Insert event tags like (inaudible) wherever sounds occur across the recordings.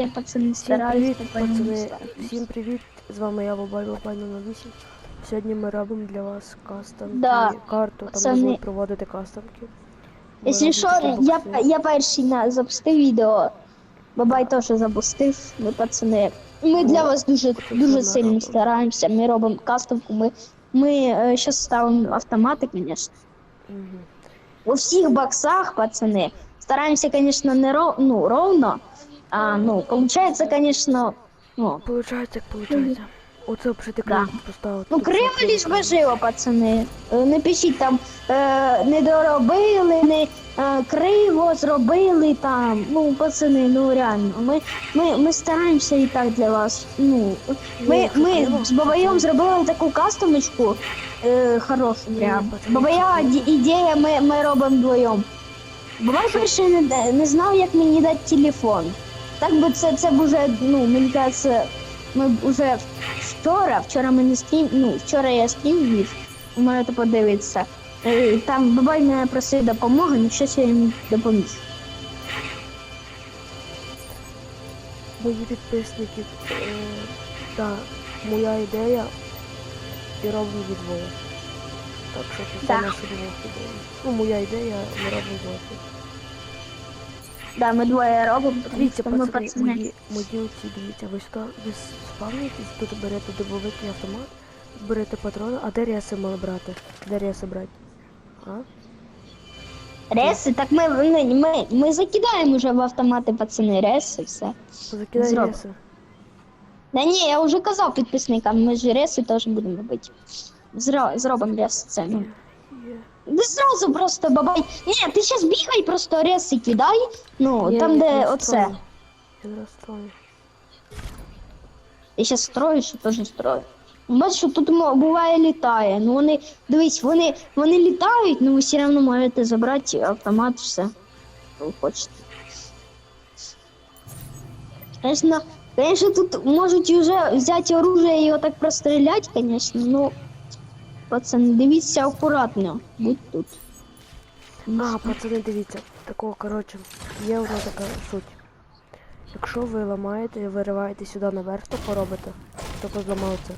Я пацани Всім стараюсь, привіт, пацани. Всім привіт. З вами я Бабай Бабай 08. Сьогодні ми робимо для вас кастомки, Да, карту, там пацани. будуть проводити кастомки. Ми Якщо робимо що, такі я, бокси. я перший на запустив відео. Бабай теж запустив, ми пацани. Ми для вас дуже, дуже сильно робимо. стараємося. Ми робимо кастомку. Ми, ми зараз ставимо автомати, звісно. Мгм. У всіх боксах, пацани. Стараємося, звісно, не ров, ну, ровно. А, ну, получається, звісно, ну, Получається, як получається. Оце вже ти Да. поставити. Ну, криво ліж би жило, пацани. Е, Не пишіть там, е, не доробили, не е, криво зробили там. Ну, пацани, ну реально. Ми, ми, ми стараємося і так для вас. Ну, ми, ми з бабайом то- зробили таку кастомочку е, хорошу прям. Бабая ідея, ми, ми робимо вдвоєм. Бабай перший не, да- не знав, як мені дати телефон. Так би це, це б уже, ну, мені кажеться, ми б уже вчора, вчора ми не стрім, ну, вчора я стрім вів, ви можете подивитися. Е, Там бабай мене просив допомоги, ну щось я йому допоміг. Мої підписники, е, та моя ідея і робимо її двоє. Так що це Да. наша двох. Ну, моя ідея, ми робимо двоє. Да, ми двоє робимо, тому Дивіться, що ми пацани, пацани. мої, мої оці, дивіться, ви сюди, ви спавнитесь, тут берете дробовик автомат, берете патрони, а де ряси мали брати? Де ряси брати? А? Реси, так ми, ми, ми, ми закидаємо вже в автомати пацани реси, все. Закидай ряси. Да ні, я вже казав підписникам, ми ж реси теж будемо робити. Зро, зробимо реси це. Ну. Є. Не зразу просто бабай. Ні, ти зараз бігай, просто реси кидай. Ну, Є, там, я де оце. строю. Я строю. Ти зараз строїш, я теж строю. Бачиш, що тут мо- буває літає. Ну вони, дивись, вони, вони літають, ну ви все одно можете забрати автомат, все. Що ви хочете. Конечно, конечно, тут можуть вже взяти оружие і його так простріляти, конечно, ну. Пацани, дивіться акуратно. Будь тут. А, пацани, дивіться, такого, коротше, є одна така суть. Якщо ви ламаєте і вириваєте сюди наверх, то поробите. Зламали це.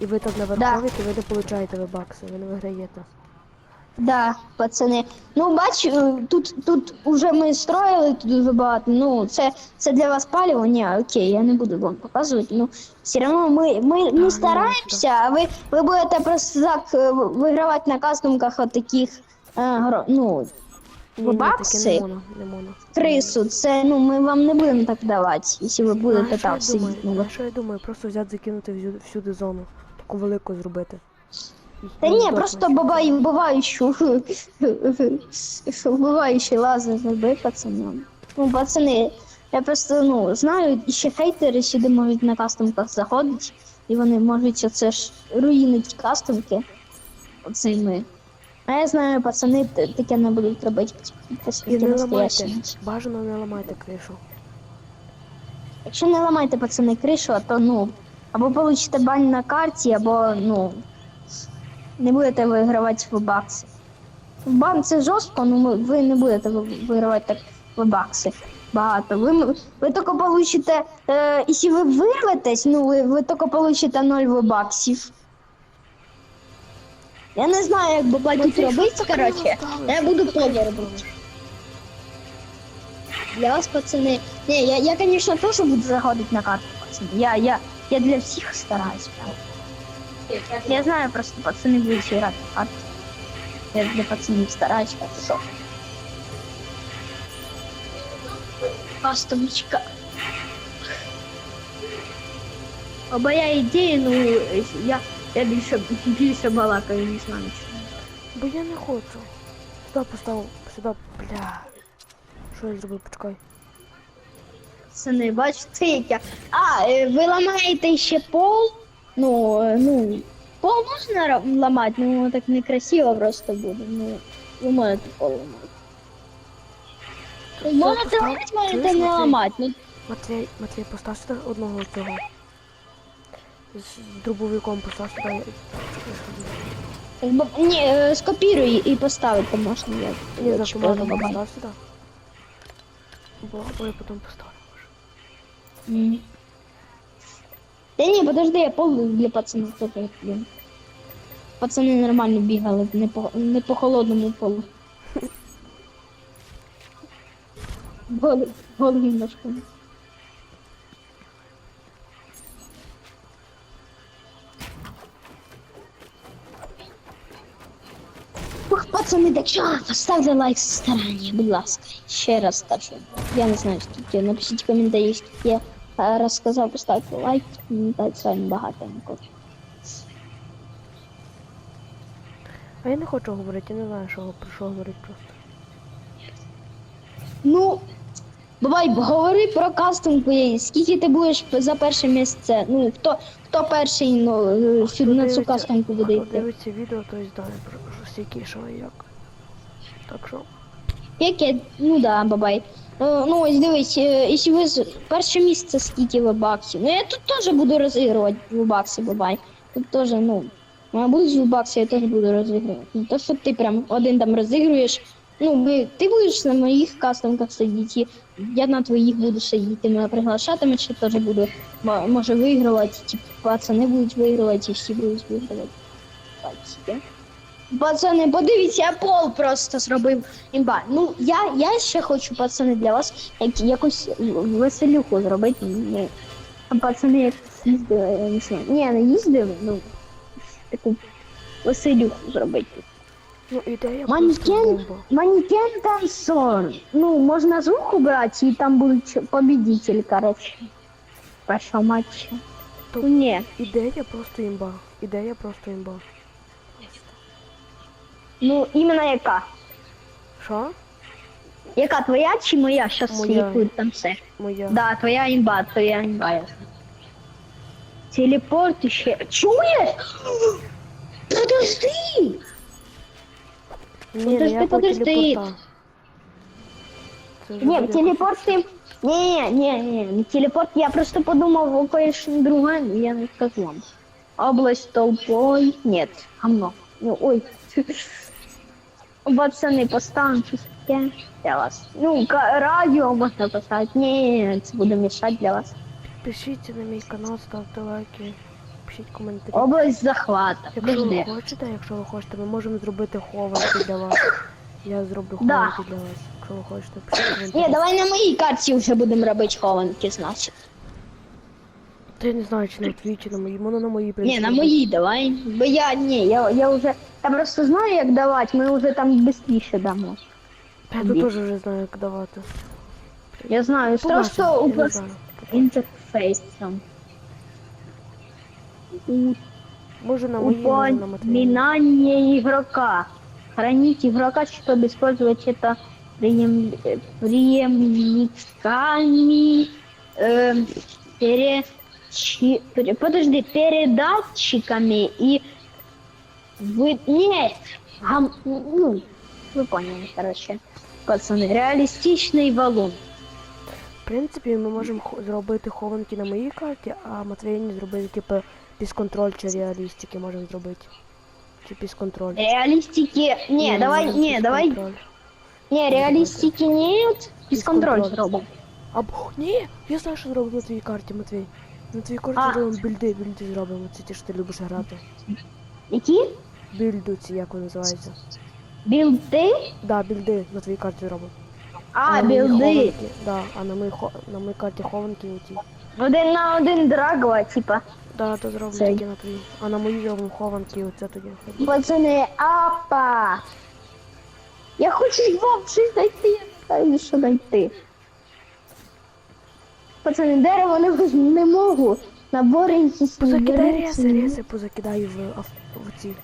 І ви там наверху, да. і ви не получаєте ви бакси, ви не виграєте. Да, пацани. Ну, бач, е, тут, тут уже ми строїли тут дуже багато. Ну, це, це для вас паліво. Ні, окей, я не буду вам показувати. Ну, все одно ми, ми, ми стараємося, а ви, ви будете просто так е, вигравати на кастумках от таких, е, гро- ну, Ні, ні, таке не можна, не можна. крису. Це, ну, ми вам не будемо так давати, якщо ви будете а, думаю? сидіти. Що я думаю? Просто взяти, закинути всюди зону. Таку велику зробити. (laughs) Ну, ні, просто всюди. бабай вбиваючу, вбиваючий лазер зроби пацанам. Ну, пацани, я просто ну знаю, ще хейтери сюди можуть на кастомках заходити, і вони можуть оце ж руїнити кастомки оцими. А я знаю, пацани таке не будуть робити. І не ламайте. Бажано не ламайте кришу. Якщо не ламаєте пацани кришу, то ну або получите бань на карті, або ну не будете вигравати в бакси. В бан це жорстко, ну ви не будете ви- вигравати так в бакси. Багато. Ви, ви тільки получите, е, якщо ви вирветесь, ну ви, ви тільки получите 0 баксів. Я не знаю, як тут робити, коротше. Я буду таке пові робити. Для вас, пацани. Не, я, я, конечно, тоже буду заходить на карту, пацаны. Я, я, я для всех стараюсь, прям. Я знаю, просто пацаны будут играть на карту. Я для пацанов стараюсь, как что. Кастомочка. А моя ідея, ну, я, я більше, більше балакаю, не знаю. чому. Бо я не хочу. Сюди поставив, сюди, бля. Що я зробив? Почекай. Пацани, бачите, як я. А, е, ви ламаєте ще пол. Ну, е, ну, пол можна ра- ламати, ну так некрасиво просто буде. Ну, ви можете пол ламати. Ну, Можете ламати, можете не ламати. Ну, Матвій, Матвій, постав сюди одного цього. З дробовиком постав сюди. ні, е, скопіруй і поставити можна. Я, чекаю, автоматом бабай. постав сюди. Бо, бо я потім поставлю. може. Та ні, подожди, я пол для пацанів теж люблю. Пацани нормально бігали, не по, не по холодному полу. Голим, голим ножками. Ух, пацани, так що, поставте лайк зі старання, будь ласка. Ще раз скажу. Я не знаю, скільки. Напишіть коментарі, скільки я розказав, поставте лайк, коментарі з вами багато. А я не хочу говорити, я не знаю, що про що говорити просто. Ну, бувай, говори про кастинг, е, скільки ти будеш за перше місце. Ну, хто, хто перший ну, е, сюди на цю кастинку буде Хто йти. дивиться відео, той знає про що скільки, що і як. Так що. Яке? Ну да, бабай. Е, Ну, ось дивись, е, якщо ви перше місце скільки ви баксів. Ну я тут теж буду розігрувати в баксі, бабай. Тут теж, ну, у мене будуть в я теж буду розігрувати. Не то, що ти прям один там розігруєш. Ну, ми, ти будеш на моїх кастингах сидіти, я на твоїх буду сидіти, мене приглашатимуть, ще теж буду, може, вигравати, типу, пацани будуть вигравати, і всі будуть вигравати. Бачите? Пацани, подивіться, я пол просто зробив імба. Ну, я, я ще хочу, пацани, для вас як, якусь веселюху зробити. А пацани якось їздили, я не знаю. Ні, не їздили, ну, таку веселюху зробити. Ну, ідея бомба. Манекен танцор. Ну, можна звук убрати, і там будуть победитель, короче. Першого матча. То- Ну, ні. Ідея просто імба. Ідея просто імба. Ну, іменно яка? Що? Яка твоя чи моя? Щас Моя. яку там все. Моя. Да, твоя імба, твоя імба. я знаю. Телепорт ще. Чуєш? Подожди! Ні, Подожди, ніякого подожди. телепорта. Це вже Ні, буде телепорт ти. Ні, ні, ні, не телепорт. Я просто подумав о кое-что другое, но я не скажу вам. Область толпой. Нет, гамно. Ну, ой. Пацаны, поставим щось таке для вас. Ну, радіо можна поставити. Ні, це буде мішати для вас. Підпишіться на мій канал, ставте лайки, пишіть коментарі. Область захвата. Якщо ви хочете, якщо ви хочете, ми можемо зробити хованки для вас. Я зроблю Да. хованки для вас. Якщо ви хочете, пишіть коментарі. Ні, давай на моїй карті вже будемо робити хованки, значить. Та я не знаю, чи на твій, чи на моїй. Можна на моїй Ні, на моїй давай. Бо я ні, я, я вже. Я просто знаю, як давати, ми вже там швидше дамо. Я тут теж вже знаю, як давати. Я знаю, просто Побачимо, у я не вас знаю. інтерфейс там. У- Може на моїй, може на Матвії. Упоминание игрока. Хранить игрока, чтобы использовать это преем... э, преемниками, э, перечи- пере- подожди, передатчиками и вы... Нет! Гам... Ну, вы поняли, короче. Пацаны, реалистичный валун. В принципі, ми можемо хо- зробити хованки на моїй карті, а Матвіїні зробити, типу, пісконтроль чи реалістики можемо зробити. Чи пісконтроль. Реалистики... Не, Ні, давай, можемо не, давай... пісконтроль. Не, реалистики нет. Без контроль Контроль. зробимо. Або ні, я знаю, що зробимо на твоїй карті, Матвій. На твоїй карті А. зробимо більди, більди зробимо. Це ті, що ти любиш грати. Які? Більду ці, як вони називаються. Білди? Да, більди на твоїй карті зробимо. А, білди. Да, а на моїй хо... на моїй карті хованки оті. Один на один драгова, типа. Да, то Цей. тільки на твоїй. А на моїй зробимо хованки, оце тоді. Пацани, апа! Я хочу вам щось знайти, я не знаю, що знайти. Пацани, дерево не, не можу. Набори якісь Позакидай реси, реси позакидаю в, ав... в ці.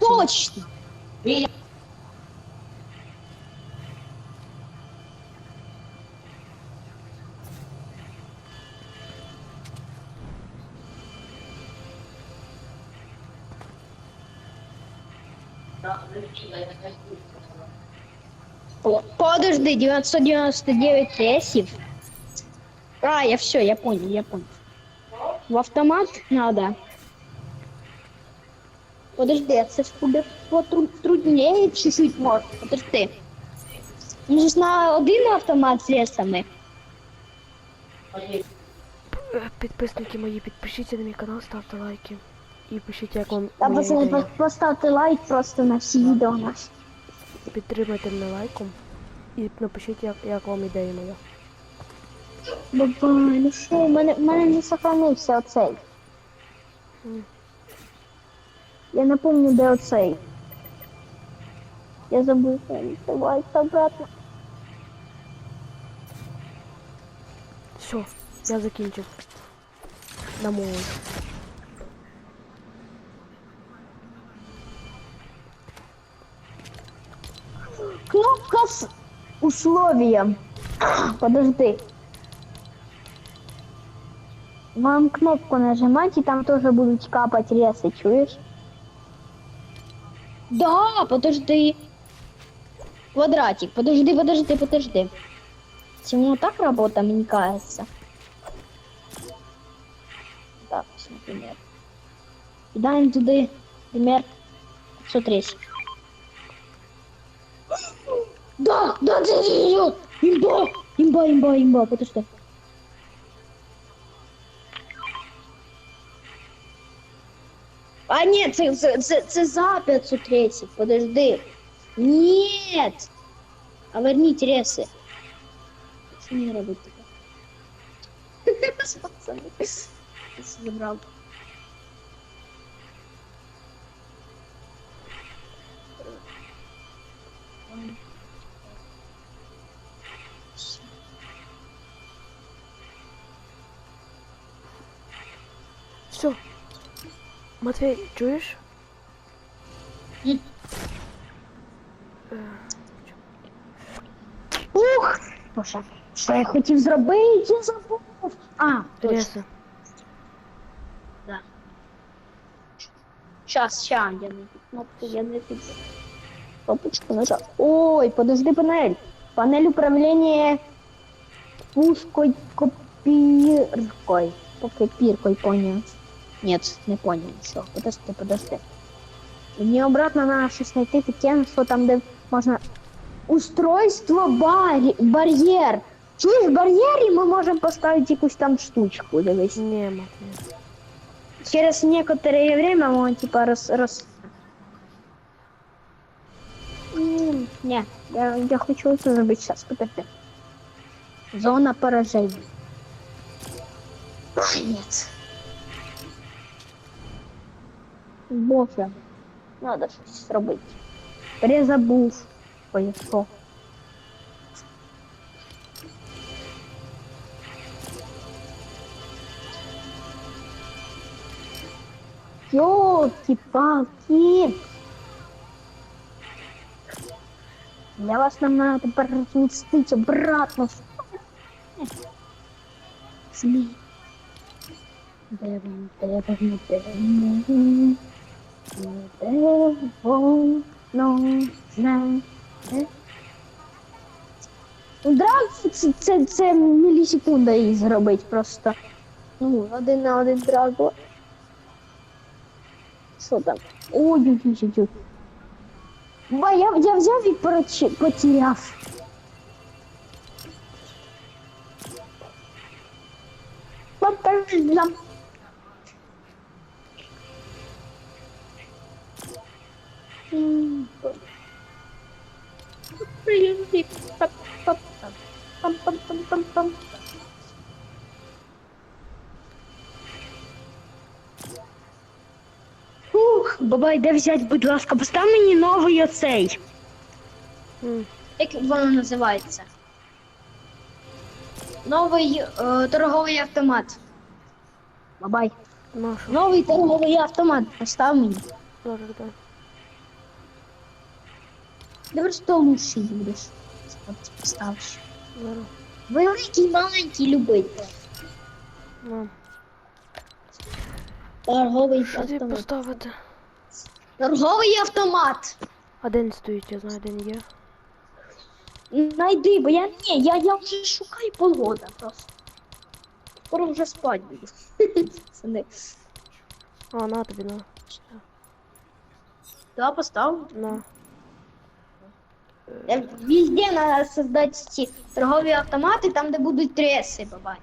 Точно! О, Подожди, 999 рейсів. А, я все, я понял, я понял. В автомат надо. Подожди, це ж буде потру- трудніше чуть-чуть може. Подожди. Ми ж на один автомат з лесами. Е, Підписники мої, підпишіться на мій канал, ставте лайки. І пишіть, як вам Та пацани, поставте лайк просто на всі відео наші. Підтримайте мене лайком. І напишіть, як, як вам ідея моя. Бабай, ну що, в мене, в мене не сохранився оцей. М. Я де оцей. Я забув, давайте обратно. Все, я закінчив. Домой. Кнопка с условием. Подожди. Вам кнопку нажимать, и там тоже будут капать ресы, чуешь? Да, подожди. Квадратик, подожди, подожди, подожди. Почему так работа, мне кажется? Так, например. Кидаем туда, например, 530. Да, да, да, да, да, имба, имба, имба, имба, подожди. А нет, це, це, це, це за 530, подожди. Нет. А верніть реси. Що мені робити? Пацани. Забрав. Все. Матвей, чуєш? Е, Ух! Боже, що я хотів зробити? Я забув. А, точно. Да. Щас, ща, я не кнопку, я не під. Кнопочку нажав. Ой, подожди, панель. Панель управління пушкой копіркой. По копіркой понял. Нет, не понял. Все, подожди, подожди. Мені обратно надо щось знайти таке, що там, де можна. Устройство барі... бар'єр. Чуєш, бар'єр і ми можемо поставити якусь там штучку, дивись. Ні, Матвей. Через некоторое время он типа рас... рас... М, Не, я, я хочу это забыть сейчас, подожди. Зона поражения. Ой, Нет. Боже, надо щось зробити. Перезабув. Поїхав. Ёлки-палки! Я вас нам надо тепер розмістити обратно. Змій. Де він, де Драг це, це, це мілісекунда її зробить просто. Ну, один на один драгу. Що там? Ой-ой-ой-ой. Ба, я, я взяв і порочи- потеряв. Папа-жам. М, Ух, бабай, де взять, будь ласка, постав мені новий оцей. Як воно називається? Новий е, торговий автомат. Бабай. Нашу. Новий торговий автомат. Постав мені. Зараз дай. Давай що лучший будеш. От Поставиш. Великий, маленький, любитель. На. Торговий Що автомат. поставити? Торговий автомат. Він стоїть, я знаю, він є. Найди, бо я ні, я, я вже шукаю полгода просто. Скоро вже спать буду. (laughs) Пацани. А, на тобі, на. Да, постав. На. Э, Везде надо создать ці торгові автомати, там, де будуть треси, бабай.